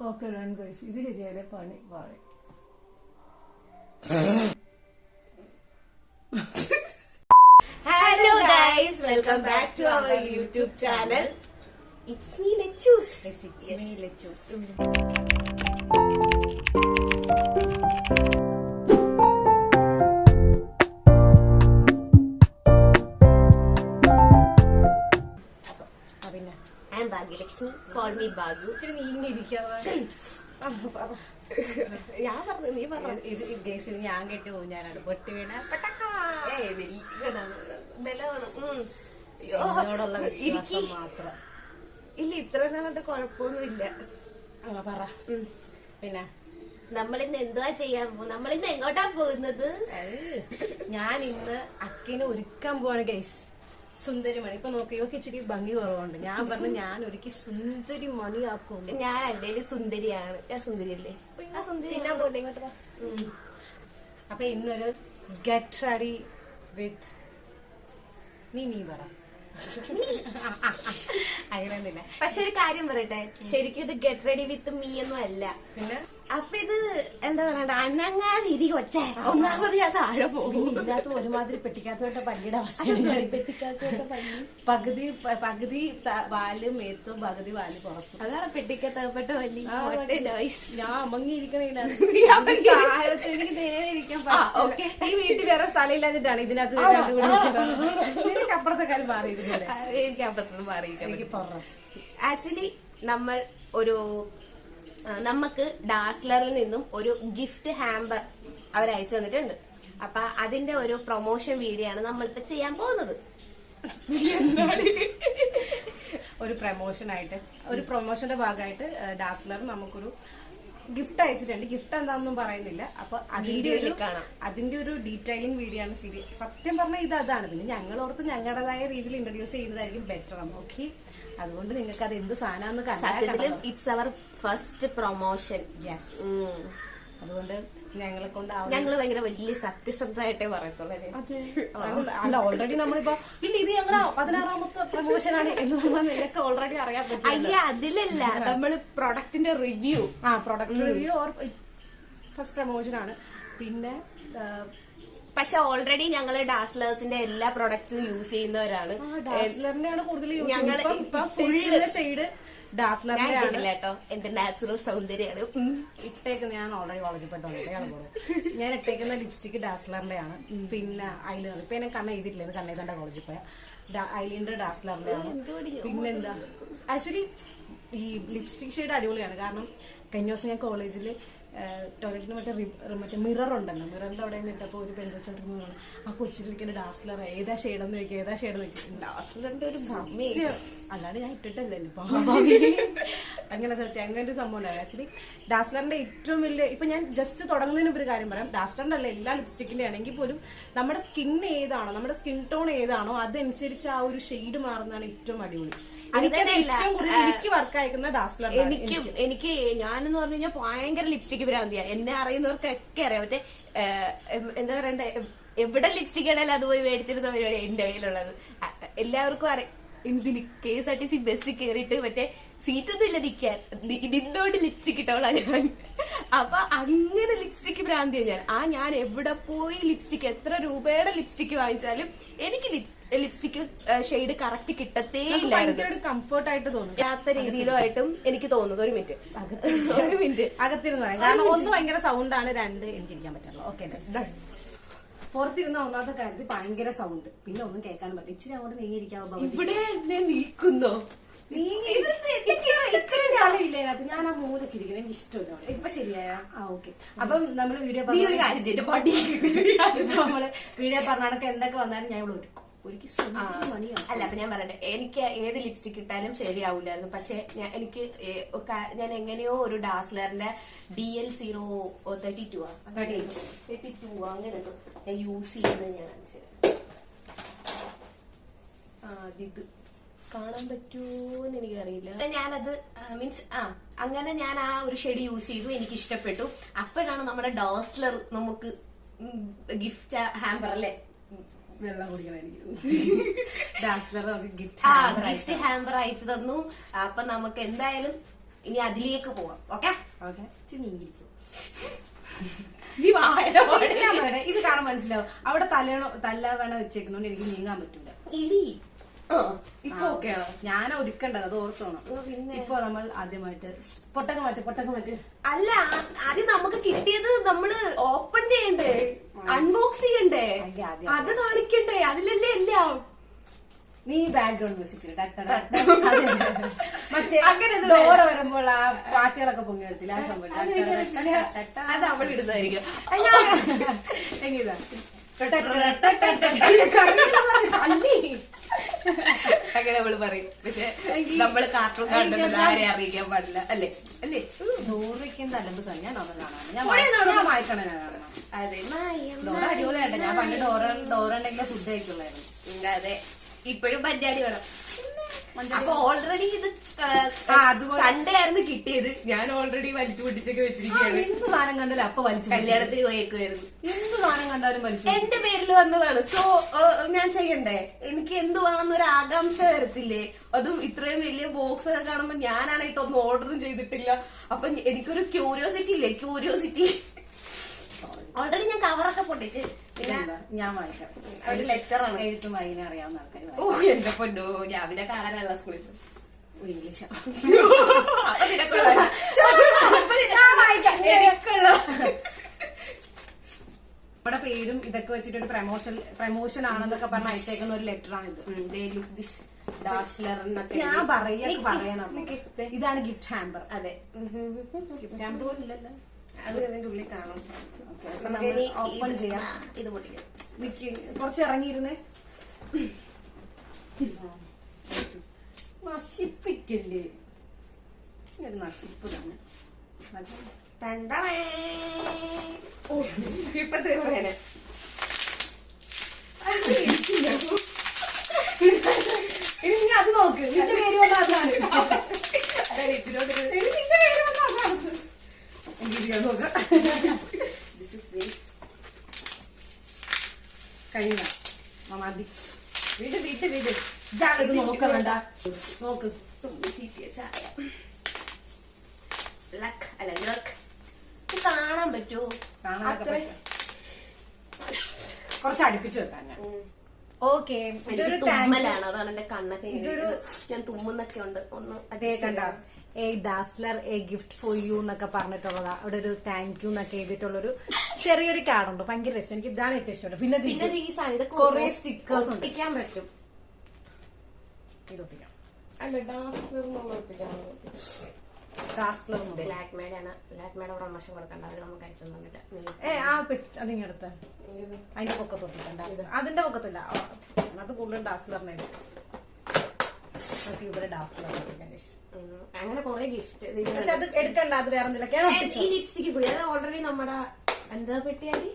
Okay done guys ഇത് ശരിയായ പണി വാഴ hello guys welcome back to our YouTube channel it's me Lechus പിന്നെ ബാഗു ഇച്ചിരി ഞാൻ പറഞ്ഞു നീ പറഞ്ഞു. ഇത് ഗേസിന് ഞാൻ കെട്ടി ഊഞ്ഞാലാണ്. പൊട്ടി വീണ എന്നോടുള്ള. വിശ്വാസം മാത്രം. ഇല്ല ഇത്ര നാളത്തെ കുഴപ്പമൊന്നുമില്ല. ഇല്ല പറ. പിന്നെ? നമ്മളിന്ന് എന്തുവാ ചെയ്യാൻ പോകും നമ്മളിന്ന് എങ്ങോട്ടാ പോകുന്നത്? ഞാൻ ഇന്ന് അക്കിനെ ഒരുക്കാൻ പോവാണ് ഗൈസ് സുന്ദരി മണി ഇപ്പൊ നോക്കി ഇവക്ക് ഇച്ചിരി ഭംഗി കുറവുണ്ട്. ഞാൻ പറഞ്ഞു ഞാൻ ഒരുക്കി സുന്ദരി മണിയാക്കും. ഞാൻ അല്ലേലും സുന്ദരിയാണ്. ഞാൻ സുന്ദരിയല്ലേ? ആ സുന്ദരി പോലെ ഇങ്ങോട്ട്. അപ്പൊ ഇന്നൊരു ഗെറ്റ് റെഡി വിത്ത് നീ നീ പറ. അങ്ങനെയൊന്നുമില്ല. പക്ഷെ ഒരു കാര്യം പറയട്ടെ. ശരിക്കും ഇത് ഗെറ്റ് റെഡി വിത്ത് മീ ഒന്നും അല്ല. പിന്നെ? അപ്പൊ ഇത് എന്താ പറയണ്ട അനങ്ങാതെ ഇരി കൊച്ചേ. ഒന്നാമത് ഞാൻ താഴെ പോകും. ഇതിനകത്ത് ഒരുമാതിരി പെട്ടിക്കാത്തോട്ട പല്ലിയുടെ അവസ്ഥയാണ് പകുതി പകുതി വാൽ മേത്തും പകുതി വാൽ പുറത്തും. അതാണ് പെട്ടിക്കത്തപ്പെട്ട പല്ലി. ഞാൻ അമങ്ങിയിരിക്കണില്ല. എനിക്ക് നേരെ ഇരിക്കാൻ. ഈ വീട്ടിൽ വേറെ സ്ഥലം ഇല്ലാഞ്ഞിട്ടാണ് ഇതിനകത്ത് എനിക്ക് അപ്പുറത്തെ കാര്യം മാറിയിരിക്കുന്നത് എനിക്ക് അപ്പുറത്തുനിന്ന് മാറിയിരിക്കണം ആക്ച്വലി നമ്മൾ ഒരു നമുക്ക് ഡാസ്ലറിൽ നിന്നും ഒരു ഗിഫ്റ്റ് ഹാമ്പർ അവർ അയച്ചു തന്നിട്ടുണ്ട്. അപ്പൊ അതിന്റെ ഒരു പ്രൊമോഷൻ വീഡിയോ ആണ് നമ്മളിപ്പോ ചെയ്യാൻ പോകുന്നത്. ഒരു പ്രൊമോഷൻ ആയിട്ട് ഒരു പ്രൊമോഷന്റെ ഭാഗമായിട്ട് ഡാസ്ലർ നമുക്കൊരു ഗിഫ്റ്റ് അയച്ചിട്ടുണ്ട്. ഗിഫ്റ്റ് എന്താണെന്നും പറയുന്നില്ല. അപ്പൊ അതിന്റെ ഒരു കാണാം. അതിന്റെ ഒരു ഡീറ്റെയിലിംഗ് വീഡിയോ ആണ്. ശരി സത്യം പറഞ്ഞാൽ ഇത് അതാണ്. പിന്നെ ഞങ്ങൾ ഓർത്ത് ഞങ്ങളുടേതായ രീതിയിൽ ഇൻട്രൊഡ്യൂസ് ചെയ്യുന്നതായിരിക്കും ബെറ്റർ ഓക്കെ അതുകൊണ്ട് നിങ്ങൾക്ക് അത് എന്ത് സാധനമാണെന്ന് it's our first promotion yes അതുകൊണ്ട് ഞങ്ങളെ കൊണ്ട് ഞങ്ങൾ ഭയങ്കര വലിയ സത്യസന്ധമായിട്ടേ പറയത്തുള്ളൂ അല്ല ഓൾറെഡി നമ്മളിപ്പോ ഇല്ല ഇത് ഞങ്ങളുടെ പതിനാറാമത്തെ പ്രൊമോഷൻ ആണ് നിനക്ക് ഓൾറെഡി അറിയാൻ പറ്റും അയ്യ അതിലല്ല. നമ്മൾ പ്രൊഡക്റ്റിന്റെ റിവ്യൂ ആ product review or first promotion ആണ്. പിന്നെ പക്ഷെ ഓൾറെഡി ഞങ്ങൾ ഡാസ്ലേഴ്സിന്റെ എല്ലാ പ്രൊഡക്ട്സും യൂസ് ചെയ്യുന്നവരാണ്. ഇപ്പൊ ഫുള്ള് ഷെയ്ഡ് കേട്ടോ. എന്റെ നാച്ചുറൽ സൗന്ദര്യമാണ്. ഇട്ടേക്കുന്ന ഞാൻ ഓൾറെഡി കോളേജിൽ ഞാൻ ഇട്ടേക്കുന്ന ലിപ്സ്റ്റിക് ഡാസ്ലറിന്റെ ആണ് പിന്നെ ഐലൈനർ ഇപ്പൊ ഞാൻ കണ്ണ എഴുതിയിട്ടില്ല. കണ്ണ കണ്ണേതണ്ട കോളേജിൽ പോയ. ഐലൈനർ ഡാസ്ലറിന്റെ ആണ് പിന്നെന്താ? ആക്ച്വലി ഈ ലിപ്സ്റ്റിക് ഷെയ്ഡ് അടിപൊളിയാണ്. കാരണം കഴിഞ്ഞ ദിവസം ഞാൻ കോളേജിൽ ടോയ്ലറ്റിന് മറ്റേ മറ്റേ മിറർ ഉണ്ടല്ലോ. മിററിന്റെ അവിടെ നിന്നിട്ടപ്പോ ഒരു പെൺകൊച്ചിരുന്നു ആ കൊച്ചിരിക്കുന്ന ഡാസ്ലർ ഏതാ ഷെയ്ഡെന്ന് വെക്കുക ഏതാ ഷെയ്ഡ് വെക്കുക ഡാസ്ലറിന്റെ ഒരു സമയം അല്ലാതെ ഞാൻ ഇട്ടിട്ടല്ലല്ലോ അങ്ങനെ സത്യം അങ്ങനെ ഒരു സംഭവം ആക്ച്വലി ഡാസ്ലറിന്റെ ഏറ്റവും വലിയ ഇപ്പൊ ഞാൻ ജസ്റ്റ് തുടങ്ങുന്നതിന് ഒരു കാര്യം പറയാം. ഡാസ്ലറിന്റെ അല്ല എല്ലാ ലിപ്സ്റ്റിക്കിന്റെ ആണെങ്കിൽ പോലും നമ്മുടെ സ്കിൻ ഏതാണോ നമ്മുടെ സ്കിൻ ടോൺ ഏതാണോ അതനുസരിച്ച് ആ ഒരു ഷെയ്ഡ് മാറുന്നതാണ് ഏറ്റവും അടിപൊളി. എനിക്ക് വർക്ക് അയക്കുന്ന ഡാസ്ലർ എനിക്ക് എനിക്ക്. ഞാനെന്ന് പറഞ്ഞു കഴിഞ്ഞാൽ ഭയങ്കര ലിപ്സ്റ്റിക് ഭ്രാന്തിയാ. എന്നെ അറിയുന്നവർക്കൊക്കെ അറിയാം. മറ്റേ എന്താ പറയണ്ടേ എവിടെ ലിപ്സ്റ്റിക് ആണെങ്കിലും അത് പോയി മേടിച്ചിരുന്ന പരിപാടി എന്റെ കയ്യിലുള്ളത്. എല്ലാവർക്കും അറിയാം. എന്തിന്? K S R T C ബസ്സിൽ കയറിയിട്ട് മറ്റേ സീറ്റൊന്നും ഇല്ല നിൽക്കാൻ നിന്നോട് ലിപ്സ്റ്റിക് ഇട്ടോളാ ഞാൻ. അപ്പൊ അങ്ങനെ ലിപ്സ്റ്റിക് ഭ്രാന്തിയാണ് ഞാൻ. ആ ഞാൻ എവിടെ പോയി ലിപ്സ്റ്റിക് എത്ര രൂപയുടെ ലിപ്സ്റ്റിക് വാങ്ങിച്ചാലും എനിക്ക് ലിപ്സ്റ്റിക് ഷെയ്ഡ് കറക്റ്റ് കിട്ടത്തേ ഇല്ല കംഫർട്ട് ആയിട്ട് തോന്നും ഇല്ലാത്ത രീതിയിലോ ആയിട്ടും എനിക്ക് തോന്നുന്നത് ഒരു മിനിറ്റ് ഒരു മിനിറ്റ് അകത്തിരുന്ന് പറയാം. കാരണം ഒന്ന് ഭയങ്കര സൗണ്ട് ആണ് രണ്ട് എനിക്ക് ഇരിക്കാൻ പറ്റുള്ളൂ ഓക്കെ പുറത്തിരുന്ന ഒന്നാമത്തെ കാര്യത്തിൽ ഭയങ്കര സൗണ്ട് പിന്നെ ഒന്നും കേൾക്കാനും പറ്റില്ല. ഇച്ചിരി അങ്ങോട്ട് നീങ്ങിയിരിക്കാവോ? ഇവിടെ നീക്കുന്നോ? നീങ്ങി- ഇത്ര സ്ഥലമില്ല. അതിനകത്ത് ഞാൻ ആ മൂലക്ക് എനിക്ക് ഇഷ്ടമില്ല അവിടെ. ഇപ്പൊ ശരിയായ? ആ ഓക്കെ. അപ്പം നമ്മൾ വീഡിയോ നീ ഒരു കാര്യം ചെയ്യ്, എന്റെ പടി. നമ്മൾ വീഡിയോ പറഞ്ഞാണൊക്കെ എന്തൊക്കെ വന്നാലും ഞാൻ ഇവിടെ ഒരുക്കും. ഒരുക്കി മണിയാണ് അല്ല അപ്പൊ ഞാൻ പറയട്ടെ. എനിക്ക് ഏത് ലിപ്സ്റ്റിക് ഇട്ടാലും ശരിയാവൂലായിരുന്നു. പക്ഷെ ഞാൻ എനിക്ക് ഏ, ഞാൻ എങ്ങനെയോ ഒരു ഡാസ്ലറിന്റെ D L zero thirty two thirty two അങ്ങനെ എന്തോ ഞാൻ യൂസ് ചെയ്യുന്നത് ഞാൻ കാണിച്ചു തരാം. ആ ഇത് കാണാൻ പറ്റുമോന്ന് എനിക്കറിയില്ല. ഞാനത് മീൻസ് ആ അങ്ങനെ ഞാൻ ആ ഒരു ഷെയ്ഡ് യൂസ് ചെയ്തു എനിക്ക് ഇഷ്ടപ്പെട്ടു അപ്പോഴാണ് നമ്മുടെ ഡോസ്ലർ നമുക്ക് ഗിഫ്റ്റ് ഹാമ്പർ അല്ലേ? വെള്ളം കുടിക്കണമായിരിക്കും ഡാസ്ലർ നമുക്ക് ആ ഗിഫ്റ്റ് ഹാമ്പർ അയച്ചു തന്നു. അപ്പൊ നമുക്ക് എന്തായാലും ഇനി അതിലേക്ക് പോവാം ഓക്കെ? ഇത് കാണാൻ മനസ്സിലാവും. അവിടെ തലയണോ തലവണ വെച്ചേക്കുന്നോണ്ട് എനിക്ക് നീങ്ങാൻ പറ്റൂല. ഇടി ഇപ്പൊ ഓക്കെയാണോ ഞാൻ ഒരുക്കണ്ടത് അത് ഓർത്തോണം. ഇപ്പൊ നമ്മൾ ആദ്യമായിട്ട് പൊട്ടക്ക മാറ്റി പൊട്ടക്ക മാറ്റി. അല്ല ആദ്യം നമുക്ക് കിട്ടിയത് നമ്മൾ ഓപ്പൺ ചെയ്യണ്ടേ? അൺബോക്സ് ചെയ്യണ്ടേ. അത് കാണിക്കണ്ടേ? അതിലല്ലേ എല്ലാം? നീ ബാക്ക്ഗ്രൗണ്ട് മ്യൂസിക് മറ്റേ അങ്ങനെ ഡോറ വരുമ്പോൾ ആ പാട്ടുകളൊക്കെ പൊങ്ങി വരത്തില്ല? ആ സംഭവം. അത് അവൾ ഇടുന്നതായിരിക്കും എങ്ങനെയാ? അങ്ങനെ അവൾ പറയും. പക്ഷെ നമ്മൾ കാർട്ടൂൺ കാണുന്നത് ആരെ അറിയിക്കാൻ പാടില്ല. അല്ലേ? അല്ലേ? ഡോറയ്ക്ക് അലമ്പ് സാധനം? ഞാൻ നോക്കാൻ കാണാണ് വായിക്കണേ അതെ ഡോറ ഞാൻ പണ്ട് ഡോറ ഡോറ ഉണ്ടെങ്കിൽ ഫുഡ് കഴിക്കുള്ളായിരുന്നു. അതെ. ഇപ്പോഴും പഞ്ചാരി വേണം. അപ്പൊ ഓൾറെഡി ഇത് സൺഡേ ആയിരുന്നു കിട്ടിയത്. ഞാൻ ഓൾറെഡി വലിച്ചു പൊട്ടിച്ചൊക്കെ വെച്ചിരിക്കുകയാണ്. എന്ത് സാധനം കണ്ടാലും അപ്പൊ വലിച്ചു കല്യാണത്തിൽ പോയേക്കുമായിരുന്നു എന്ത് സാധനം കണ്ടാലും വലിച്ചു എന്റെ പേരിൽ വന്നതാണ്. സോ ഞാൻ ചെയ്യണ്ടേ? എനിക്ക് എന്ത് എന്തുവാണെന്നൊരു ആകാംക്ഷ വരത്തില്ലേ? അതും ഇത്രയും വലിയ ബോക്സ് ഒക്കെ കാണുമ്പോ ഞാനാണായിട്ടൊന്നും ഓർഡറും ചെയ്തിട്ടില്ല. അപ്പൊ എനിക്കൊരു ക്യൂരിയോസിറ്റി ഇല്ലേ? ക്യൂരിയോസിറ്റി ഓൾറെഡി ഞാൻ കവറൊക്കെ പൊട്ടിച്ച്. പിന്നെ? ഞാൻ വായിക്കാം. ഒരു ലെറ്ററാണ് എഴുത്തും വായന അറിയാവുന്ന ആൾക്കാർ ഓ എന്റെ പൊന്നോ ഞാൻ പിന്നെ കാണാനുള്ള സ്കൂളിൽ. ഇംഗ്ലീഷ് നമ്മുടെ പേരും ഇതൊക്കെ വെച്ചിട്ട് ഒരു പ്രമോഷൻ പ്രമോഷൻ ആണെന്നൊക്കെ പറഞ്ഞ അയച്ചേക്കുന്ന ഒരു ലെറ്റർ ആണ് ഇത്. ഞാൻ. പറയാ നിക്ക്, പറയാനാണ് ഇതാണ് ഗിഫ്റ്റ് ഹാമ്പർ അതെ. ഗിഫ്റ്റ് ഹാമ്പർ പോലില്ലല്ലോ. അത് അതിന്റെ ഉള്ളിൽ കാണും. നമുക്ക് ഇനി ഓപ്പൺ ചെയ്യാം. ആ, ഇത് പൊട്ടിക്കാം. നിക്ക് കുറച്ച് ഇറങ്ങിയിരുന്നേ. നശിപ്പിക്കല്ലേ? ഒരു നശിപ്പ് തന്നെ. ഇപ്പൊ തീർന്നേനെ. അത് നോക്ക്. നിന്റെ പേര് ഇനി നിന്റെ പേര് നോക്കാം. മതി. വീട് വീട്ട് വീട്. ചീറ്റിയ ചായ ലക്ക് അല്ല ലക്ക് കാണാൻ പറ്റുമോ അത്രേ- കുറച്ച് അടുപ്പിച്ച് വെക്കാൻ. ഓക്കെ. ഇതൊരു തുമ്മലാണ്. അതാണ് എന്റെ കണ്ണൊക്കെ ഇതൊരു- ഞാൻ തുമ്മുന്നൊക്കെ ഉണ്ട്. ഒന്ന് അതേ കണ്ട. A Dazzler a gift for you എന്നൊക്കെ പറഞ്ഞിട്ടുള്ളതാ. അവിടെ ഒരു താങ്ക് യു എന്നൊക്കെ എഴുതിയിട്ടുള്ളൊരു ചെറിയൊരു കാർഡുണ്ട് ഭയങ്കര രസം. എനിക്ക് ഇതാണ് ഏറ്റവും ഇഷ്ടം. പിന്നെ പിന്നെ ഈ സാധനം കുറേ ഒട്ടി- ഉണ്ട്. ഒട്ടിക്കാൻ പറ്റും. ഇത് ഒട്ടിക്കാം. അല്ല ഡാസ്ലർ ഒട്ടിക്കാൻ അതിങ്ങടുത്ത് അതിന്റെ പൊക്കത്ത് ഒട്ടിക്കാം. ഡാസ്ലർ അതിന്റെ പൊക്കത്തില്ല. അത് കൂടുതൽ ഡാസ്ലറിനെ നമുക്ക് ഇവിടെ ഡാസ്ലർ ഒട്ടിക്കാം guys. ഉം. അങ്ങനെ കൊറേ ഗിഫ്റ്റ്. പക്ഷെ അത് എടുക്കണ്ട അത് വേറെ എന്തെങ്കിലും. ഈ ലിപ്സ്റ്റിക് കൂടി അത് ഓൾറെഡി നമ്മുടെ എന്താ പെട്ടിയാടി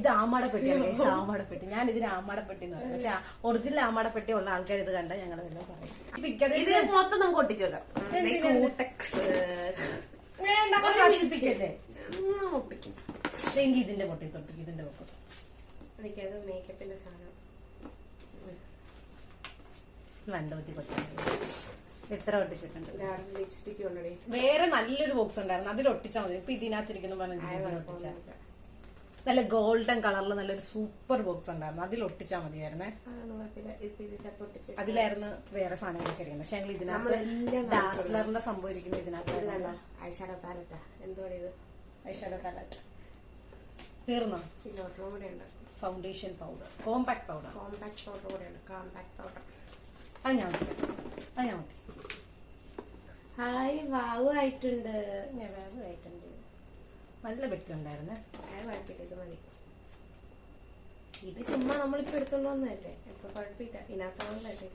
ഇത് ആമാട പെട്ടിയാണ് guys, ആമാട പെട്ടി. ഞാൻ ഇതിന് ആമാട പെട്ടി എന്ന് പറയും. പക്ഷെ ഒറിജിനൽ ആമാട പെട്ടി ഉള്ള ആൾക്കാർ ഇത് കണ്ട ഞങ്ങൾ എല്ലാം പറയും. ഇത് മൊത്തം നമുക്ക് ഒട്ടിച്ചു വെക്കാം. നശിപ്പിക്കല്ലേ? ഇതിന്റെ പൊട്ടി തൊട്ടി ഇതിന്റെ പൊട്ടി എനിക്കത് മേക്കപ്പിന്റെ സാധനം. പറ്റി കൊച്ചാണ് എത്ര ഒട്ടിച്ചിട്ടുണ്ട്? ലിപ്സ്റ്റിക് കൊണ്ടടി വേറെ നല്ലൊരു ബോക്സ് ഉണ്ടായിരുന്നു. അതിൽ ഒട്ടിച്ചാൽ മതി. ഇപ്പൊ ഇതിനകത്തിരിക്കുന്ന പറഞ്ഞ നല്ല ഗോൾഡൻ കളറിൽ നല്ലൊരു സൂപ്പർ ബോക്സ് ഉണ്ടായിരുന്നു. അതിൽ ഒട്ടിച്ചാൽ മതിയായിരുന്നേ. അതിലായിരുന്നു വേറെ സാധനങ്ങളൊക്കെ ഇരിക്കുന്നത്. പക്ഷെ ഞങ്ങൾ ഇതിനകത്ത് സംഭവിക്കുന്നത് ഡാസ്ലറിന്റെ സംഭവം ഇരിക്കുന്ന ഇതിനകത്ത് ഐഷാഡോ പാലറ്റാ ഇത്? ഐഷാഡോ പാലറ്റ് തീർന്നോ? Foundation powder compact powder compact powder കൂടെയാണ് കോമ്പാക്ട് പൗഡർ അത് ഞാൻ. അത് ഞാൻ ഹായ് വാവു ആയിട്ടുണ്ട്. ഞാൻ ചെയ്തു നല്ല അത് കുഴപ്പമില്ല ഇത് മതി. ഇത് ചുമ്മാ നമ്മളിപ്പോ എടുത്തോണ്ട് വന്നതല്ലേ? ഇപ്പൊ കുഴപ്പമില്ല. ഇതിനകത്താണല്ലേ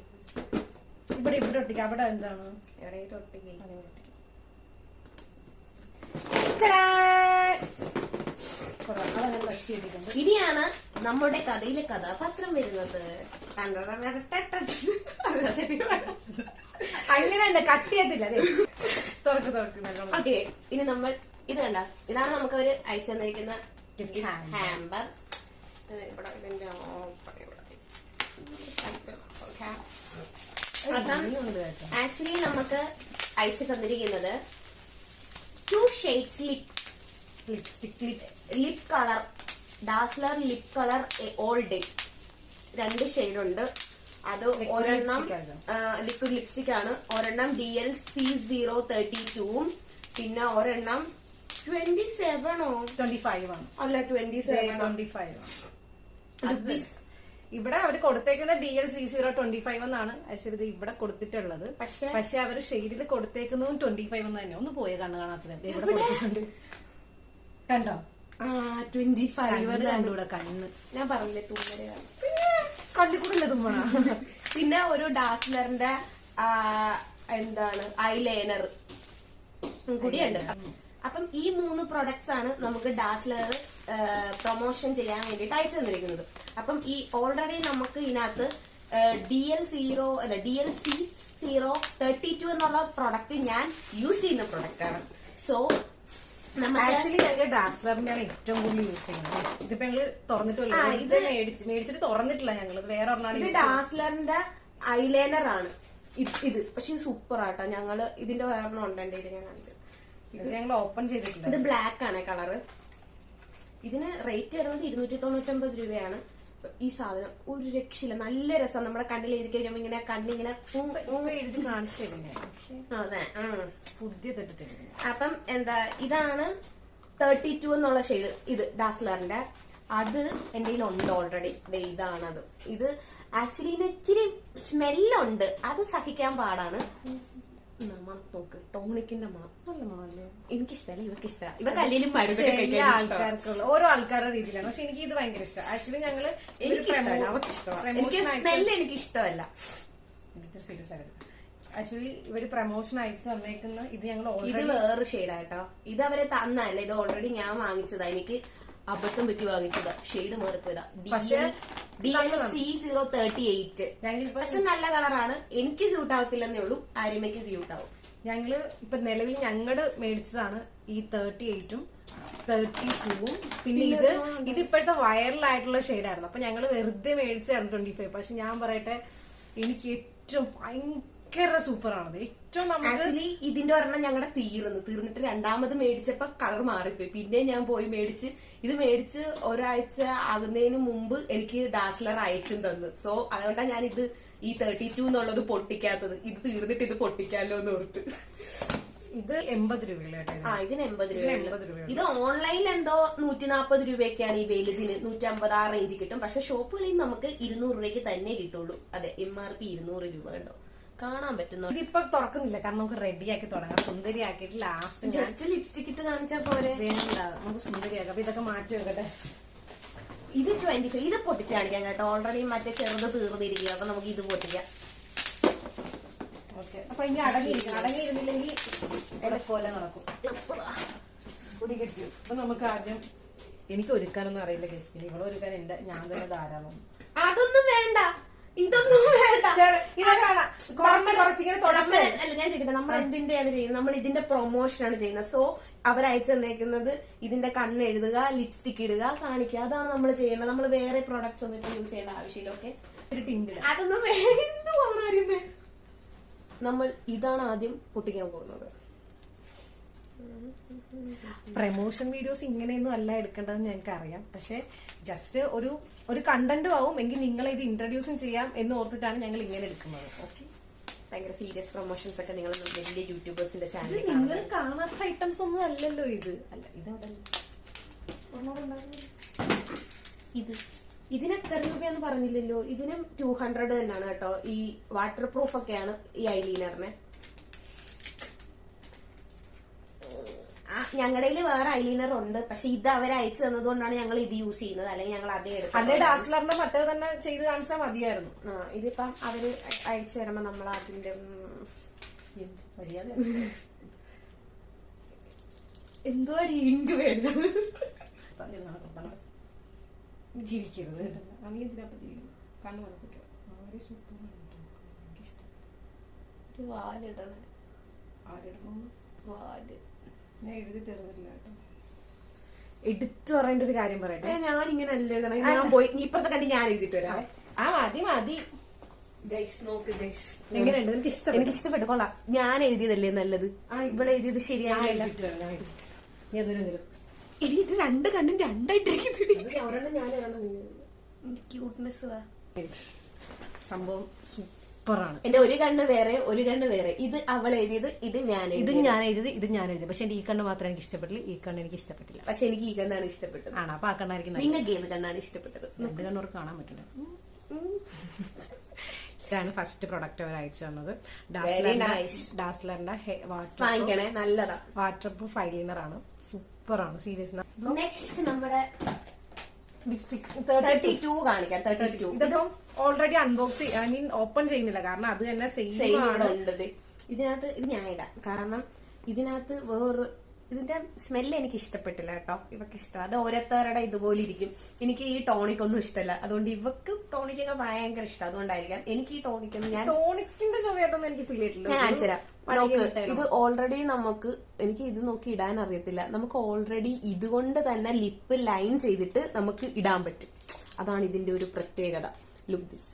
ഇവിടെ ഇവിടെ ഒട്ടിക്കാം. അവിടെ എന്താണ്? എവിടെയെങ്കിലും ഒട്ടിക്കേ. ഇനിയാണ് നമ്മുടെ കഥയിലെ കഥാപാത്രം വരുന്നത്. അങ്ങനെ തന്നെ കട്ട് ചെയ്തില്ല ഓക്കെ ഇനി നമ്മൾ ഇത് കണ്ട? ഇതാണ് നമുക്ക് അവർ അയച്ചു തന്നിരിക്കുന്ന. ഹാമ്പർ ഇവിടെ ഇതിന്റെ. ആക്ച്വലി നമുക്ക് അയച്ചു തന്നിരിക്കുന്നത് two shades lip lipstick lip lip colour Dazzler lip colour all day രണ്ട് ഷെയ്ഡ് ഉണ്ട്. അത് ഒരെണ്ണം ലിക്വിഡ് ലിപ്സ്റ്റിക് ആണ്. ഒരെണ്ണം D L C zero thirty ടൂവും പിന്നെ ഒരെണ്ണം ട്വന്റി സെവനോ ട്വന്റി ഫൈവ് ആണ്. അല്ല ട്വന്റി സെവൻ ട്വന്റി ഫൈവ് ആണ്. ഇവിടെ അവർ കൊടുത്തേക്കുന്ന D L C zero twenty five എന്നാണ് ആക്ച്വലി ഇവിടെ കൊടുത്തിട്ടുള്ളത്. പക്ഷെ പക്ഷെ അവർ ഷെയ്ഡിൽ കൊടുത്തേക്കുന്നതും ട്വന്റി ഫൈവ് എന്ന് തന്നെ ഒന്ന് പോയ കണ്ണു കാണാത്തത്. ദേ ഇവിടെ കൊടുത്തിട്ടുണ്ട്. കണ്ടോ? ട്വന്റി ഫൈവ് കണ്ണ് ഞാൻ പറഞ്ഞില്ലേ തുമ്മൽ കണ്ടിക്കൂടില്ല തുമ്മണ? പിന്നെ ഒരു ഡാസ്ലറിന്റെ എന്താണ് ഐലൈനർ കൂടിയുണ്ട് അപ്പം ഈ മൂന്ന് പ്രൊഡക്ട്സ് ആണ് നമുക്ക് ഡാസ്ലർ പ്രൊമോഷൻ ചെയ്യാൻ വേണ്ടിയിട്ട് അയച്ചു തന്നിരിക്കുന്നത്. അപ്പം ഈ ഓൾറെഡി നമുക്ക് ഇതിനകത്ത് ഡി എൽ സീറോ അല്ല D L C zero thirty two എന്നുള്ള പ്രൊഡക്റ്റ് ഞാൻ യൂസ് ചെയ്യുന്ന പ്രൊഡക്റ്റ് ആണ്. സോ ആക്ച്വലി ഞങ്ങൾ ഡാസ്ലറിന്റെയാണ് ഏറ്റവും കൂടുതൽ യൂസ് ചെയ്യുന്നത്. ഇതിപ്പോ ഞങ്ങൾ തുറന്നിട്ടില്ല ഇത് മേടിച്ച് മേടിച്ചിട്ട് തുറന്നിട്ടില്ല ഞങ്ങൾ ഇത് വേറെ ഒരെണ്ണം ഇത്. ഡാസ്ലറിന്റെ ഐലൈനർ ആണ്. ഇത് പക്ഷെ ഇത് സൂപ്പർ ആട്ടോ. ഞങ്ങൾ ഇതിന്റെ വേറെ ഉണ്ട് എന്റെ ഞാൻ കാണിച്ചത് ഇത് ഞങ്ങൾ ഓപ്പൺ ചെയ്തിട്ടില്ല. ഇത് ബ്ലാക്ക് ആണ് കളറ് ഇതിന് റേറ്റ് വരുന്നത് ഇരുന്നൂറ്റി തൊണ്ണൂറ്റൊമ്പത് രൂപയാണ്. ഈ സാധനം ഒരു രക്ഷയില്ല. നല്ല രസം. നമ്മുടെ കണ്ണിൽ എഴുതി കഴിയുമ്പോ ഇങ്ങനെ കണ്ണിങ്ങനെ. എഴുതി കാണിച്ചു തരുന്നേ. പക്ഷെ അതെ. അപ്പം എന്താ ഇതാണ് തേർട്ടി ടു എന്നുള്ള ഷെയ്ഡ് ഇത് ഡാസ്ലറിന്റെ അത് എന്റെ ഉണ്ട് ഓൾറെഡി ഇതാണത്. ഇത് ആക്ച്വലി ഇതിന് ഇച്ചിരി സ്മെല്ലുണ്ട് അത് സഹിക്കാൻ പാടാണ്. മണം നോക്ക് ടോണിക്കിന്റെ മണം നല്ല മണല്ലേ എനിക്കിഷ്ടല്ല ഇവർക്ക് ഇഷ്ടമാണ് ഇവ കല്ലിലും മരുന്നൊക്കെ ചില ആൾക്കാർക്കുള്ള ഓരോ ആൾക്കാരുടെ രീതിയിലാണ്. പക്ഷെ എനിക്ക് ഇത് ഭയങ്കര ഇഷ്ടമാണ് ആക്ച്വലി ഞങ്ങൾ എനിക്ക് എനിക്ക് സ്മെല്ല് എനിക്ക് ഇഷ്ടമല്ല ആക്ച്വലി ഇവർ പ്രൊമോഷൻ അയച്ചു തന്നേക്കുന്ന ഇത് ഞങ്ങൾ ഇത് വേറെ ഷെയ്ഡാട്ടോ ഇത് അവരെ തന്നല്ല ഇത് ഓൾറെഡി ഞാൻ വാങ്ങിച്ചതാ. എനിക്ക് അബദ്ധം പറ്റി വാങ്ങിച്ചതാ ഷെയ്ഡ് മാറിപ്പോയതാ. പക്ഷേ D L C zero thirty eight പക്ഷെ നല്ല കളറാണ്. എനിക്ക് സ്യൂട്ട് ആവത്തില്ലെന്നേ ഉള്ളൂ. ആര്യമ്മയ്ക്ക് സ്യൂട്ട് ആവും. ഞങ്ങൾ ഇപ്പൊ നിലവിൽ ഞങ്ങൾ മേടിച്ചതാണ് ഈ തേർട്ടി എയ്റ്റും തേർട്ടി ടൂവും പിന്നെ ഇത് ഇത് ഇപ്പോഴത്തെ വൈറലായിട്ടുള്ള ഷെയ്ഡായിരുന്നു അപ്പൊ ഞങ്ങൾ വെറുതെ മേടിച്ചായിരുന്നു ട്വന്റി ഫൈവ് പക്ഷെ ഞാൻ പറയട്ടെ എനിക്ക് ഏറ്റവും ഭയങ്കര സൂപ്പറാണത് ഏറ്റവും നമുക്ക് ആക്ച്വലി ഇതിന്റെ ഒരെണ്ണം ഞങ്ങളുടെ തീർന്നു. തീർന്നിട്ട് രണ്ടാമത് മേടിച്ചപ്പോ കളർ മാറിപ്പോയി. പിന്നെ ഞാൻ പോയി മേടിച്ച് ഇത് മേടിച്ച് ഒരാഴ്ച ആകുന്നതിന് മുമ്പ് എനിക്ക് ഡാസ്ലർ അയച്ചും തന്നു. സോ അതുകൊണ്ടാണ് ഞാൻ ഇത് ഈ തേർട്ടി ടു എന്നുള്ളത് പൊട്ടിക്കാത്തത്. ഇത് തീർന്നിട്ട് ഇത് പൊട്ടിക്കാലോ എന്ന് ഓർത്ത്. ഇത് എൺപത് ആ ഇതിന് എൺപത് രൂപ എൺപത് രൂപ ഇത് ഓൺലൈനിൽ എന്തോ നൂറ്റി നാൽപ്പത് രൂപയൊക്കെയാണ് ഈ വലുതിന്. നൂറ്റമ്പത് ആ റേഞ്ച് കിട്ടും. പക്ഷെ ഷോപ്പുകളിൽ നമുക്ക് ഇരുന്നൂറ് രൂപയ്ക്ക് തന്നെ കിട്ടുള്ളൂ. അതെ എം ആർ പി ഇരുന്നൂറ് രൂപ കണ്ടോ. കാണാൻ പറ്റുന്നു ഇതിപ്പോ തുറക്കുന്നില്ല. കാരണം നമുക്ക് റെഡിയാക്കി തുടങ്ങാം. സുന്ദരിയാക്കിയിട്ട് ലാസ്റ്റ് ജസ്റ്റ് ലിപ്സ്റ്റിക് ഇട്ട് കാണിച്ചാ പോലെ വേണ്ട. നമുക്ക് സുന്ദരിയാക്കാം. അപ്പൊ ഇതൊക്കെ മാറ്റി വെക്കട്ടെ. ഇത് ട്വന്റി ഫൈവ് ഇത് പൊട്ടിച്ച് കാണിക്കാം കേട്ടോ. ഓൾറെഡി മറ്റേ ചെറുത് തീർന്നിരിക്കുക അപ്പൊ നമുക്ക് ഇത് പൊട്ടിക്കാം. ഓക്കെ അപ്പൊ ഇനി അടങ്ങിയിരിക്കണം അടങ്ങിയിരുന്നില്ലെങ്കിൽ പോലെ നടക്കും. അപ്പൊ നമുക്ക് ആദ്യം എനിക്ക് ഒരുക്കാനൊന്നും അറിയില്ല കേസ് ഇവിടെ ഒരുക്കാൻ എന്റെ ഞാൻ തന്നെ ധാരാളം. അതൊന്നും വേണ്ട. ഇതൊന്നും അല്ല ഞാൻ ചോദിക്കട്ടെ നമ്മൾ എന്തിന്റെയാണ് ചെയ്യുന്നത്? നമ്മൾ ഇതിന്റെ പ്രൊമോഷൻ ആണ് ചെയ്യുന്നത്. സോ അവരയച്ചു തന്നേക്കുന്നത് ഇതിന്റെ കണ്ണ് എഴുതുക ലിപ്സ്റ്റിക് ഇടുക കാണിക്കുക. അതാണ് നമ്മൾ ചെയ്യേണ്ടത്. നമ്മൾ വേറെ പ്രോഡക്ട്സ് ഒന്നും ഇപ്പൊ യൂസ് ചെയ്യേണ്ട ആവശ്യമില്ല ഓക്കെ അതൊന്നും എന്തുവാണ് നമ്മൾ ഇതാണ് ആദ്യം പൊട്ടിക്കാൻ പോകുന്നത്. പ്രമോഷൻ വീഡിയോസ് ഇങ്ങനെയൊന്നും അല്ല എടുക്കേണ്ടതെന്ന് ഞങ്ങൾക്ക് അറിയാം പക്ഷെ ജസ്റ്റ് ഒരു ഒരു കണ്ടന്റും ആവും എങ്കിൽ നിങ്ങളെ ഇത് ഇൻട്രൊഡ്യൂസും ചെയ്യാം എന്ന് ഓർത്തിട്ടാണ് ഞങ്ങൾ ഇങ്ങനെ എടുക്കുന്നത്. ഓക്കെ ഭയങ്കര സീരിയസ് പ്രൊമോഷൻസ് ഒക്കെ നിങ്ങൾ വലിയ യൂട്യൂബേഴ്സിന്റെ ചാനൽ നിങ്ങൾ കാണാത്ത ഐറ്റംസ് ഒന്നും അല്ലല്ലോ ഇത്. അല്ല ഇതവിടെ ഇത്. ഇതിന് എത്ര രൂപയെന്ന് പറഞ്ഞില്ലല്ലോ? ഇതിനും ടു ഹൺഡ്രഡ് തന്നെയാണ് കേട്ടോ. ഈ വാട്ടർ പ്രൂഫ് ഒക്കെയാണ് ഈ ഐലീനറിന് ഞങ്ങളുടെ വേറെ ഐലൈനർ ഉണ്ട്. പക്ഷെ ഇത് അവർ അയച്ചു തന്നതുകൊണ്ടാണ് ഞങ്ങൾ ഇത് യൂസ് ചെയ്യുന്നത്. അല്ലെങ്കിൽ ഞങ്ങൾ അതേ അല്ലെ എടുക്കും ഡാസ്ലറിന്റെ മറ്റേ തന്നെ ചെയ്ത് കാണിച്ചാൽ മതിയായിരുന്നു. ആ ഇതിപ്പം അവർ അയച്ചു തരുമ്പോ നമ്മൾ അതിന്റെ മര്യാദ എന്തുവാ ഇങ്ക് വേണ്ടത് ജീവിക്കരുത്. നീ എന്തിനാ ഇപ്പൊ കണ്ണു സൂപ്പറാണ്. എനിക്കിഷ്ടം. വാലിടണേ വാൽ. ഞാൻ എഴുതി തരുന്നില്ല കേട്ടോ. എടുത്തു പറയേണ്ട ഒരു കാര്യം പറയട്ടെ. ഞാൻ ഇങ്ങനെ അല്ല എഴുതണേ. ഞാൻ പോയി. നീ ഇപ്പുറത്തെ കണ്ടി ഞാൻ എഴുതിട്ട് വരാം. ആ. മതി മതി. ഗൈസ് നോക്ക് ഗൈസ് എങ്ങനെയുണ്ട്? നിനക്ക് ഇഷ്ടം? എനിക്ക് ഇഷ്ടപ്പെട്ടു? കൊള്ളാം. ഞാൻ എഴുതിയതല്ലേ നല്ലത്? ഇവിടെ എഴുതിയത് ശരിയായില്ല നീ അതുവരെ തരും ഇനി ഇത് രണ്ട് കണ്ണും രണ്ടായിട്ടിരിക്കുന്നു. ക്യൂട്ട്നെസ് സംഭവം സൂപ്പറാണ്. എന്റെ ഒരു കണ്ണ് വേറെ ഒരു കണ്ണ് വേറെ. ഇത് അവൾ എഴുതിയത് ഇത് ഞാൻ ഇത് ഞാൻ എഴുതിയത് ഇത് ഞാൻ എഴുതി പക്ഷെ എനിക്ക് ഈ കണ്ണ് മാത്രമേ എനിക്ക് ഇഷ്ടപ്പെട്ടില്ല ഈ കണ്ണ് എനിക്ക് ഇഷ്ടപ്പെട്ടില്ല. പക്ഷെ എനിക്ക് ഈ കണ്ണാണ് ഇഷ്ടപ്പെട്ടത്. ആണ്? അപ്പൊ ആ കണ്ണായിരിക്കും. നിങ്ങൾക്ക് ഏത് കണ്ണാണ് ഇഷ്ടപ്പെട്ടത്? രണ്ട് കണ്ണൂർ കാണാൻ പറ്റില്ല. ഇതാണ് ഫസ്റ്റ് പ്രൊഡക്റ്റ് അവർ അയച്ചു തന്നത്. ഡാസ്ലറിന്റെ വാട്ടർ പ്രൂഫ് ഐലൈനർ ആണ്. സൂപ്പർ ആണ് സീരിയസ് നെക്സ്റ്റ് നമ്മുടെ ലിപ്സ്റ്റിക് തേർട്ടി ടു കാണിക്കാം. തേർട്ടി ടു ഇതിപ്പം already unbox I mean open ചെയ്യുന്നില്ല. കാരണം അത് തന്നെ സെയിം സെയിം ആണ്. ഇവിടെ. ഇതിനകത്ത് ഇത് ഞാൻ ഇടാം. കാരണം ഇതിനകത്ത് വേറൊരു ഇതിന്റെ സ്മെല്ല് എനിക്ക് ഇഷ്ടപ്പെട്ടില്ല കേട്ടോ. ഇവക്ക് ഇഷ്ടം. അത് ഓരോരുത്തരുടെ ഇതുപോലെ ഇരിക്കും. എനിക്ക് ഈ ടോണിക് ഒന്നും ഇഷ്ടമല്ല അതുകൊണ്ട് ഇവക്ക് ടോണിക് ഒക്കെ ഭയങ്കര ഇഷ്ടം. അതുകൊണ്ടായിരിക്കാം. എനിക്ക് ഈ ടോണിക് ഒന്നും ഞാൻ ടോണിക്കിന്റെ ചുവയായിട്ടൊന്നും എനിക്ക് ഫീൽ ചെയ്തിട്ടില്ല. ഞാൻ നോക്ക് ഇത് ഓൾറെഡി നമുക്ക് എനിക്ക് ഇത് നോക്കി ഇടാൻ അറിയത്തില്ല. നമുക്ക് ഓൾറെഡി ഇതുകൊണ്ട് തന്നെ ലിപ്പ് ലൈൻ ചെയ്തിട്ട് നമുക്ക് ഇടാൻ പറ്റും. അതാണ് ഇതിന്റെ ഒരു പ്രത്യേകത. ലുക്ക് ദിസ്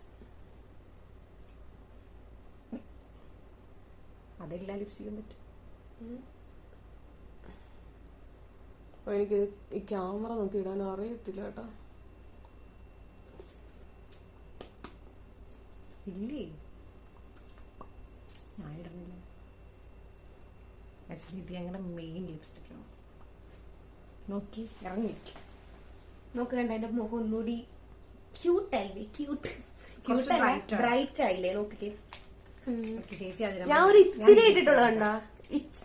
അതെല്ലാം ലിപ്സ് ചെയ്യാൻ പറ്റും എനിക്ക് ഈ ക്യാമറ നോക്കി ഇടാൻ അറിയത്തില്ല കേട്ടോ. ഇല്ലേ? ഞാൻ ഇടണില്ല. ആക്ച്വലി ഇത് ഞങ്ങളുടെ മെയിൻ ലിപ്സ്റ്റിക്കാണ് നോക്കി ഇറങ്ങിയിരിക്കും നോക്ക് കണ്ട എന്റെ മുഖം ഒന്നുകൂടി ക്യൂട്ട് ആയില്ലേ? ക്യൂട്ട് ക്യൂട്ട് ബ്രൈറ്റ് ആയില്ലേ? നോക്കിക്കേ. ഓക്കെ ചേച്ചി ഞാൻ ഒരു ഇച്ചിരി ഇട്ടിട്ടുള്ളത് കണ്ടോ?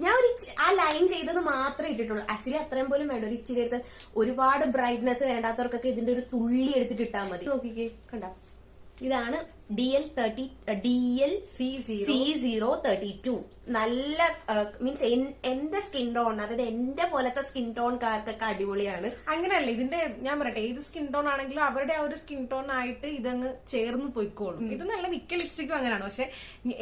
ഞാൻ ഒരു ആ ലൈൻ ചെയ്തത് മാത്രമേ ഇട്ടിട്ടുള്ളൂ. ആക്ച്വലി അത്രയും പോലും വേണ്ട. ഒരു ഇച്ചിരി എടുത്ത് ഒരുപാട് ബ്രൈറ്റ്നെസ് വേണ്ടാത്തവർക്കൊക്കെ ഇതിന്റെ ഒരു തുള്ളി എടുത്തിട്ട് ഇട്ടാൽ മതി. നോക്കിക്കേ കണ്ടോ? ഇതാണ് D L thirty D L C C zero thirty two നല്ല മീൻസ് എന്റെ സ്കിൻ ടോൺ അതായത് എന്റെ പോലത്തെ സ്കിൻ ടോൺ കാർക്കൊക്കെ അടിപൊളിയാണ്. അങ്ങനെയല്ല ഇതിന്റെ ഞാൻ പറയട്ടെ ഏത് സ്കിൻ ടോൺ ആണെങ്കിലും അവരുടെ ആ ഒരു സ്കിൻ ടോൺ ആയിട്ട് ഇതങ്ങ് ചേർന്ന് പോയിക്കോളും. ഇത് നല്ല മിക്ക ലിപ്സ്റ്റിക്കും അങ്ങനെയാണ്. പക്ഷെ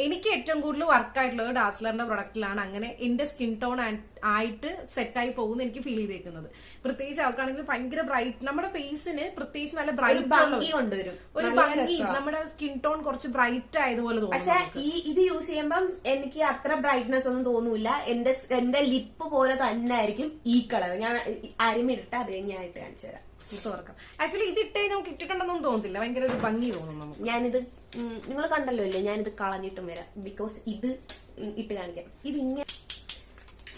എനിക്ക് ഏറ്റവും കൂടുതൽ വർക്ക് ആയിട്ടുള്ളത് ഡാസ്ലറിന്റെ പ്രൊഡക്റ്റിലാണ് അങ്ങനെ എന്റെ സ്കിൻ ടോൺ ആയിട്ട് സെറ്റായി പോകുന്ന എനിക്ക് ഫീൽ ചെയ്തേക്കുന്നത്. പ്രത്യേകിച്ച് ആൾക്കാണെങ്കിൽ ഭയങ്കര ബ്രൈറ്റ് നമ്മുടെ ഫേസിന് പ്രത്യേകിച്ച് നല്ല ബ്രൈറ്റ് ഭംഗി കൊണ്ടുവരും. ഒരു ഭംഗി നമ്മുടെ സ്കിൻ ടോൺ കുറച്ച് ബ്രൈറ്റ് ആയതുപോലെ പക്ഷെ തോന്നുന്നു ഈ ഇത് യൂസ് ചെയ്യുമ്പം എനിക്ക് അത്ര ബ്രൈറ്റ്നെസ് ഒന്നും തോന്നൂല എന്റെ എന്റെ ലിപ്പ് പോലെ തന്നെ ആയിരിക്കും ഈ കളർ ഞാൻ അരിമിട്ട് അത് ഞാൻ ഇട്ട് കാണിച്ചു തരാം. തുറക്കാം. ആക്ച്വലി ഇത് ഇട്ടേ നമുക്ക് ഇട്ടിട്ടുണ്ടെന്നൊന്നും തോന്നുന്നില്ല ഭയങ്കര ഒരു ഭംഗി തോന്നും നമുക്ക്. ഞാനിത് നിങ്ങൾ കണ്ടല്ലോ ഇല്ലേ? ഞാനിത് കളഞ്ഞിട്ടും വരാം. ബിക്കോസ് ഇത് ഇട്ട് കാണിക്കാം. ഇത് ഇങ്ങനെ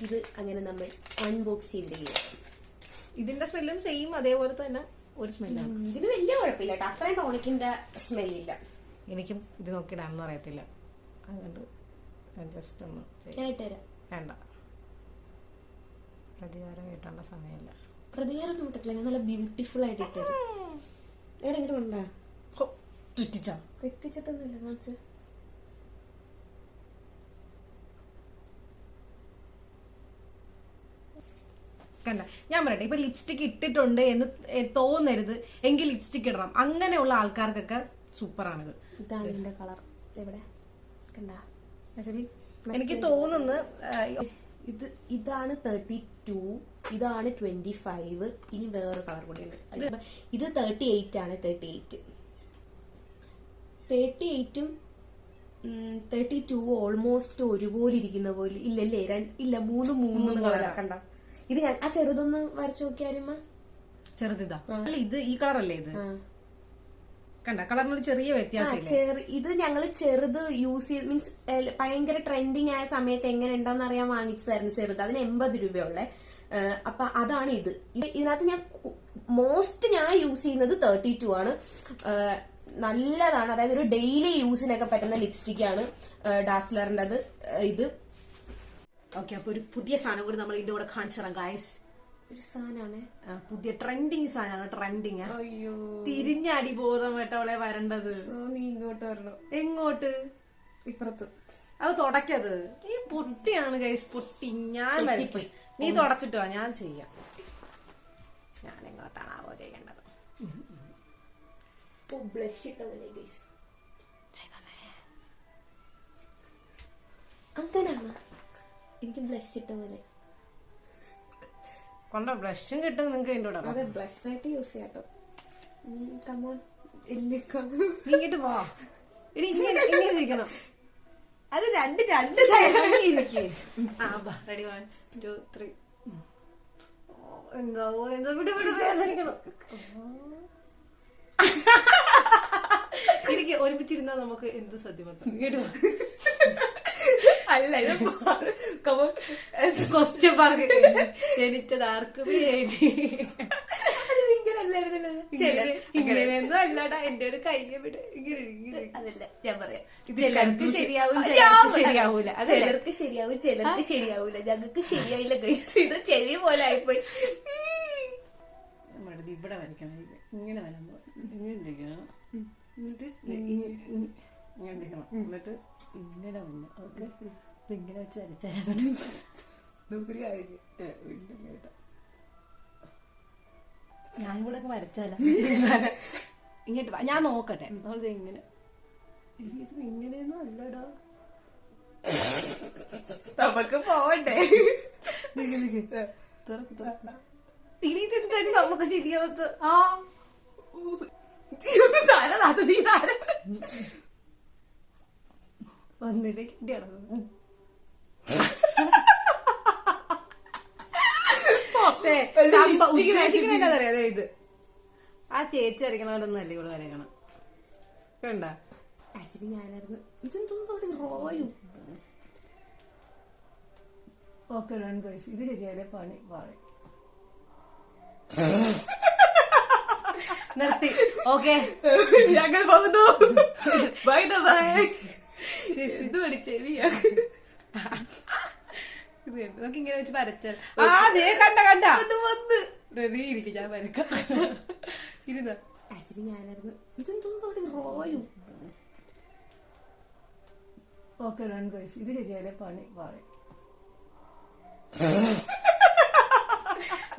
ഇത് അങ്ങനെ നമ്മൾ അൺബോക്സ് ചെയ്തിരിക്കുക ഇതിന്റെ സ്മെല്ലും സെയിം അതേപോലെ തന്നെ ഒരു സ്മെല്ലാണ് ഇതിന് വലിയ കുഴപ്പമില്ല കേട്ടോ അത്രയും ടോണിക്കിന്റെ സ്മെല്ലില്ല എനിക്കും ഇത് നോക്കിയിടാനൊന്നും അറിയത്തില്ല. അതുകൊണ്ട് ജസ്റ്റ് ഒന്ന് വേണ്ട. പ്രതികാരം കേട്ടേണ്ട സമയമില്ല. പ്രതികാരം ഒന്നും ഇട്ടിട്ടില്ല ഞാൻ നല്ല ബ്യൂട്ടിഫുൾ ആയിട്ട് ഇട്ടു എവിടെ ഇങ്ങോട്ട് ഉണ്ടാ തെറ്റിച്ചാ തെറ്റിച്ചിട്ടൊന്നുമില്ല കാണിച്ചു. കണ്ട ഞാൻ പറയട്ടെ ഇപ്പൊ ലിപ്സ്റ്റിക് ഇട്ടിട്ടുണ്ട് എന്ന് തോന്നരുത്. എങ്കിൽ ലിപ്സ്റ്റിക് ഇടണം. അങ്ങനെയുള്ള ആൾക്കാർക്കൊക്കെ സൂപ്പറാണിത്. ഇതാണ് എന്റെ കളർ. എവിടെ കണ്ട? ആക്ച്വലി എനിക്ക് തോന്നുന്നു ഇത് ഇതാണ് തേർട്ടി ടു ഇതാണ് ട്വന്റി ഫൈവ് ഇനി വേറെ കളർ കൂടിയുണ്ട് ഉണ്ട്. ഇത് തേർട്ടി എയ്റ്റ് ആണ് തേർട്ടി എയ്റ്റ് തേർട്ടി എയ്റ്റും തേർട്ടി ടു ഓൾമോസ്റ്റ് ഒരുപോലെ ഇരിക്കുന്ന പോലെ ഇല്ലല്ലേ? രണ്ട്- ഇല്ല മൂന്ന് മൂന്ന് കളർ കണ്ട? ഇത് ഞാൻ ആ ചെറുതൊന്ന് വരച്ചു നോക്കിയാരുമ്മ ചെറുതിതാ. അല്ല ഇത് ഈ കളറല്ലേ ഇത്? കണ്ട കളറിനൊരു ചെറിയ വ്യത്യാസം ഇത് ഞങ്ങൾ ചെറുത് യൂസ് ചെയ്ത് മീൻസ് ഭയങ്കര ട്രെൻഡിങ് ആയ സമയത്ത് എങ്ങനെ ഉണ്ടോന്ന് അറിയാൻ വാങ്ങിച്ചതായിരുന്നു ചെറുത്. അതിന് എൺപത് രൂപയുള്ള. അപ്പൊ അതാണ് ഇത്. ഇത് ഇതിനകത്ത് ഞാൻ മോസ്റ്റ് ഞാൻ യൂസ് ചെയ്യുന്നത് തേർട്ടി ടു ആണ് നല്ലതാണ്. അതായത് ഒരു ഡെയിലി യൂസിനൊക്കെ പറ്റുന്ന ലിപ്സ്റ്റിക് ആണ് ഡാസ്ലറിന്റെ അത് ഇത്. ഓക്കെ അപ്പൊ ഒരു പുതിയ സാധനം കൂടി നമ്മൾ ഇതിന്റെ കൂടെ കാണിച്ചു തരാം ഗായസ് ഒരു സാധനമാണ് പുതിയ ട്രെൻഡിങ് സാധനമാണ് ട്രെൻഡിങ് അയ്യോ. തിരിഞ്ഞടി ബോധമായിട്ടവളെ വരേണ്ടത്. നീ ഇങ്ങോട്ട് വരണം. എങ്ങോട്ട്? ഇപ്പുറത്ത്. അത് തുടക്കത് ഈ പൊട്ടിയാണ് ഗൈസ് പൊട്ടി. ഞാൻ വരപ്പോയി നീ തുടച്ചിട്ടോ ഞാൻ ചെയ്യാം. ഞാൻ എങ്ങോട്ടാണ് ആവോ ചെയ്യേണ്ടത്. ബ്ലഷ് ഇട്ട പോലെ ഗൈസ് അങ്ങനാണ്? എനിക്ക് ബ്ലഷ് ഇട്ട പോലെ. കൊണ്ട ബ്ലഷും കിട്ടും നിങ്ങൾക്ക് അതിന്റെ കൂടെ. അതെ ബ്ലഷ് ആയിട്ട് യൂസ് ചെയ്യാട്ടോ കമോൺ ഇങ്ങോട്ട് പോ എടി ഇങ്ങനെ ഇങ്ങനെ ഇരിക്കണം. അത് രണ്ട് രണ്ട് സൈഡ് ഇരിക്കേ. ആ ബാ റെഡി വൺ ടു ത്രീ എന്താവോ എന്താ വിട് വിട് വേദനിക്കണം എനിക്ക് ഒരുമിച്ചിരുന്നാ നമുക്ക് എന്ത് സത്യമാക്കാം കേട്ടോ അല്ല ക്വസ്റ്റ്യൻ പറഞ്ഞു ജനിച്ചത് ആർക്കും വേണ്ടി ഇങ്ങനെയൊന്നും അല്ലടാ എന്റെ ഒരു കയ്യെ വിട് ഇങ്ങനെ. അതല്ല ഞാൻ പറയാം. ചിലർക്ക്. ശരിയാവും ശരിയാവൂല? ചിലർക്ക് ശരിയാവും ചിലർക്ക് ശരിയാവൂല. ഞങ്ങൾക്ക് ശരിയായില്ല ഗൈസ് ഇത് ചെവി പോലെ ആയിപ്പോയി. ഇവിടെ വരയ്ക്കണം. ഇത് ഇങ്ങനെ വരുമ്പോ ഇങ്ങനെ എന്നിട്ട് ഇങ്ങനെ എന്നിട്ട് ഇങ്ങനെ വന്നു ഓക്കെ? ഇങ്ങനെ വെച്ച് വരച്ചാൽ നമുക്കൊരു കാര്യം. ഞാൻ കൂടെ ഒക്കെ വരച്ചാല? ഇങ്ങോട്ട് വാ. ഞാൻ നോക്കട്ടെ. ഇങ്ങനെ. ഇത് ഇങ്ങനെയൊന്നും അല്ലടാ. നമുക്ക് പോവണ്ടേ? നമുക്ക് ശരിയാവത്ത് ആ. തല കിട്ടിയാണോ ഇത്. ആ ചേച്ചി വരയ്ക്കണവരൊന്നും അല്ലേ ഇവിടെ വരയ്ക്കണം? കണ്ട? ആക്ച്വലി ഞാനായിരുന്നു. ഇതെന്തോന്നും റോയും? ഓക്കെ ഡൺ ഗൈസ് ഇത് ശരിയായ പണി. പാളി നിർത്തി. ഓക്കെ. ഞങ്ങൾ പോകുന്നു. ബൈ ബൈ ഇത് പഠിച്ചെവിയാ നമുക്ക് ഇങ്ങനെ വെച്ച് വരച്ചാൽ ആ ദേ കണ്ട കണ്ട. വന്ന്. റെഡി ഇരിക്കും ഞാൻ വരക്കാം. ഇരുന്ന. ആക്ച്വലി ഞാനായിരുന്നു. ഇതെന്തോന്നും റോയും. ഓക്കെ ഡൺ ഗൈസ് ഇത് ശരിയായാലേ പണി. പാളി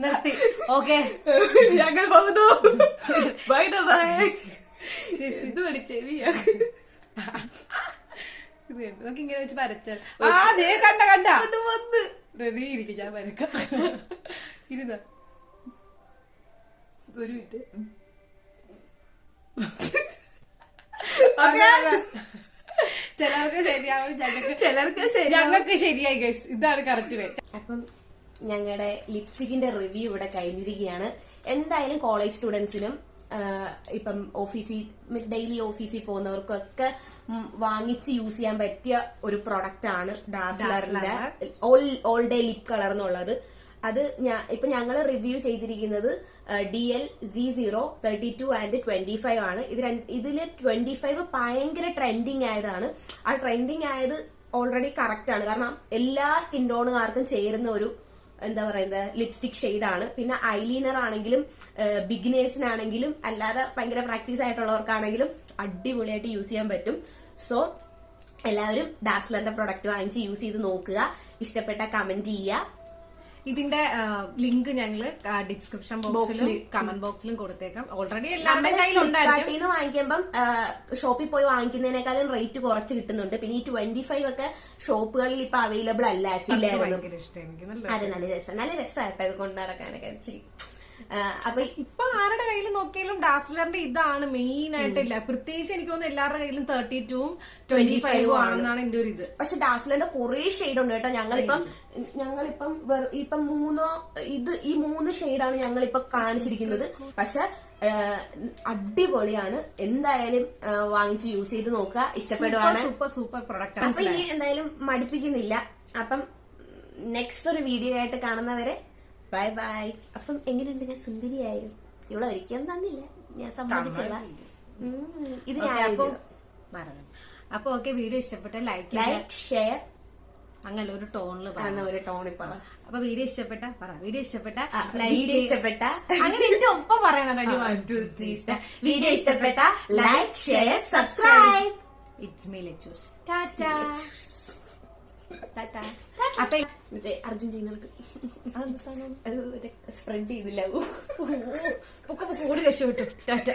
നിർത്തി. ഓക്കെ. ഞങ്ങൾ പോകുന്നു. ബൈ ബൈ ഇത് പഠിച്ചെവിയാ നമുക്ക് ഇങ്ങനെ വെച്ച് വരച്ചാൽ ആ ദേ കണ്ട കണ്ട. വന്ന്. റെഡി ഇരിക്കും ഞാൻ വരക്കാം. ഇരുന്ന? ഒരു മിനിറ്റ്. ചിലർക്ക് ശരിയാവും ഞങ്ങൾക്ക് ചിലർക്ക്. ഞങ്ങൾക്ക് ശരിയായി ഗൈസ് ഇതാണ് കറക്റ്റ് വേ അപ്പം ഞങ്ങളുടെ ലിപ്സ്റ്റിക്കിന്റെ റിവ്യൂ ഇവിടെ കഴിഞ്ഞിരിക്കുകയാണ്. എന്തായാലും കോളേജ് സ്റ്റുഡൻസിനും ഇപ്പം ഓഫീസിൽ ഡെയിലി ഓഫീസിൽ പോകുന്നവർക്കൊക്കെ വാങ്ങിച്ച് യൂസ് ചെയ്യാൻ പറ്റിയ ഒരു പ്രൊഡക്റ്റ് ആണ് ഡാസ്ലറിന്റെ all all day lip colour എന്നുള്ളത് അത് ഞാൻ ഇപ്പൊ ഞങ്ങൾ റിവ്യൂ ചെയ്തിരിക്കുന്നത് D L C zero thirty two and twenty five ആണ്. ഇത് ഇതിൽ ട്വന്റി ഫൈവ് ഭയങ്കര ട്രെൻഡിങ് ആയതാണ്. ആ ട്രെൻഡിങ് ആയത് ഓൾറെഡി കറക്റ്റ് ആണ്. കാരണം എല്ലാ സ്കിൻ ടോണുകാർക്കും ചേരുന്ന ഒരു എന്താ പറയുന്നത് ലിപ്സ്റ്റിക് ആണ്. പിന്നെ ഐലീനർ ആണെങ്കിലും ബിഗിനേഴ്സിനാണെങ്കിലും അല്ലാതെ ഭയങ്കര പ്രാക്ടീസ് ആയിട്ടുള്ളവർക്കാണെങ്കിലും അടിപൊളിയായിട്ട് യൂസ് ചെയ്യാൻ പറ്റും. സോ എല്ലാവരും ഡാസ്ലറിന്റെ പ്രൊഡക്റ്റ് വാങ്ങിച്ച് യൂസ് ചെയ്ത് നോക്കുക. ഇഷ്ടപ്പെട്ട കമന്റ് ചെയ്യുക. ഇതിന്റെ ലിങ്ക് ഞങ്ങൾ ഡിസ്ക്രിപ്ഷൻ ബോക്സിലും. കമന്റ് ബോക്സിലും കൊടുത്തേക്കാം. ഓൾറെഡി എല്ലാവരുടെ കയ്യിലുണ്ടായിരുന്നു നിന്ന് വാങ്ങിക്കുമ്പം ഷോപ്പിൽ പോയി വാങ്ങിക്കുന്നതിനേക്കാളും റേറ്റ് കുറച്ച് കിട്ടുന്നുണ്ട്. പിന്നെ ഈ ട്വന്റി ഫൈവ് ഒക്കെ ഷോപ്പുകളിൽ ഇപ്പൊ അവൈലബിൾ അല്ല അത് നല്ല രസം. നല്ല രസമായിട്ട് അത് കൊണ്ടു നടക്കാനൊക്കെ അപ്പൊ ഇപ്പൊ ആരുടെ കയ്യിൽ നോക്കിയാലും ഡാസ്ലറിന്റെ ഇതാണ് മെയിൻ ആയിട്ടില്ല പ്രത്യേകിച്ച് എനിക്ക് തോന്നുന്നു എല്ലാവരുടെ കയ്യിലും തേർട്ടി ടൂവും ട്വന്റി ഫൈവും ആണെന്നാണ് എന്റെ ഒരു ഇത് പക്ഷെ ഡാസ്ലറിന്റെ കുറെ ഷെയ്ഡ് ഉണ്ട് കേട്ടോ. ഞങ്ങളിപ്പം ഞങ്ങളിപ്പം ഇപ്പം മൂന്നോ ഇത് ഈ മൂന്ന് ഷെയ്ഡാണ് ഞങ്ങളിപ്പം കാണിച്ചിരിക്കുന്നത്. പക്ഷെ അടിപൊളിയാണ്. എന്തായാലും വാങ്ങിച്ച് യൂസ് ചെയ്ത് നോക്കുക. ഇഷ്ടപ്പെടുവാണ്. സൂപ്പർ സൂപ്പർ പ്രൊഡക്റ്റ് അപ്പൊ ഇനി എന്തായാലും മടുപ്പിക്കുന്നില്ല. അപ്പം നെക്സ്റ്റ് ഒരു വീഡിയോ ആയിട്ട് കാണുന്നവരെ ബൈ ബൈ അപ്പം എങ്ങനെയുണ്ട്? ഞാൻ സുന്ദരിയായോ? ഇവിടെ ഒരിക്കലും തന്നില്ല. ഞാൻ സമ്മതിച്ചില്ല ഇത് ഞാൻ അപ്പൊ ഓക്കെ വീഡിയോ ഇഷ്ടപ്പെട്ട ലൈക്ക് ലൈക്ക് ഷെയർ. അങ്ങനെ ഒരു ടോണിൽ പറഞ്ഞ ഒരു ടോണിൽ പറ. അപ്പൊ വീഡിയോ ഇഷ്ടപ്പെട്ട പറ. വീഡിയോ ഇഷ്ടപ്പെട്ട വീഡിയോ ഇഷ്ടപ്പെട്ട. അങ്ങനെ എന്റെ ഒപ്പം പറയണം ready? One two three video ഇഷ്ടപ്പെട്ട like share subscribe. It's me Lechus tata tata അപ്പൊ അർജുൻ ചെയ്യുന്നവർക്ക് സ്പ്രെഡ് ചെയ്തില്ല. ഒക്കെ കൂടി രക്ഷപ്പെട്ടു. ടാറ്റ.